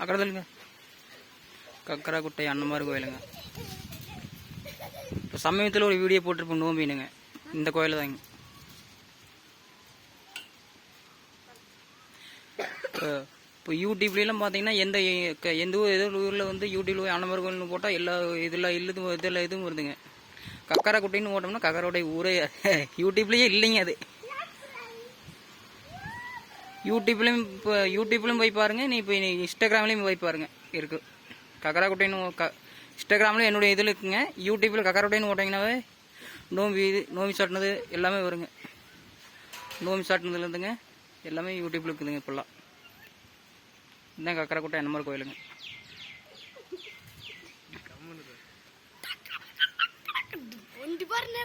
அக்கடதலுங்க கக்கராக்குட்டை அன்னமாரி கோயிலுங்க. இப்போ சமயத்தில் ஒரு வீடியோ போட்டிருப்போம் நோம்பினுங்க. இந்த கோயில் தாங்க இப்போ யூடியூப்லாம் பார்த்தீங்கன்னா எந்த எந்த ஊர் ஏதோ ஊரில் வந்து யூடியூப்ல போய் அன்னமாரி கோயில்னு போட்டால் எல்லா இதில் இல்லது இதில் இதுவும் வருதுங்க. கக்கராக்குட்டைன்னு போட்டோம்னா கக்கரோடைய ஊரே யூடியூப்லேயே இல்லைங்க அது. யூடியூப்லேயும் இப்போ யூடியூப்லேயும் போய் பாருங்க. நீ இப்போ இன்ஸ்டாகிராம்லேயும் போய் பாருங்க. இருக்கு. கக்கராக்குட்டைன்னு க இன்ஸ்டாகிராம்லேயும் என்னுடைய இதில் இருக்குங்க. யூடியூப்பில் கக்கராக்குட்டைன்னு போட்டிங்கனாவே நோம்பி இது நோம்பி சாட்டினது எல்லாமே வருங்க. நோம்பி சாட்டினதுலேருந்துங்க எல்லாமே யூடியூப்பில் இருக்குதுங்க இப்போல்லாம். இதுதான் கக்கராக்குட்டை என்ன மாதிரி கோயிலுங்க கொண்டு பாருங்க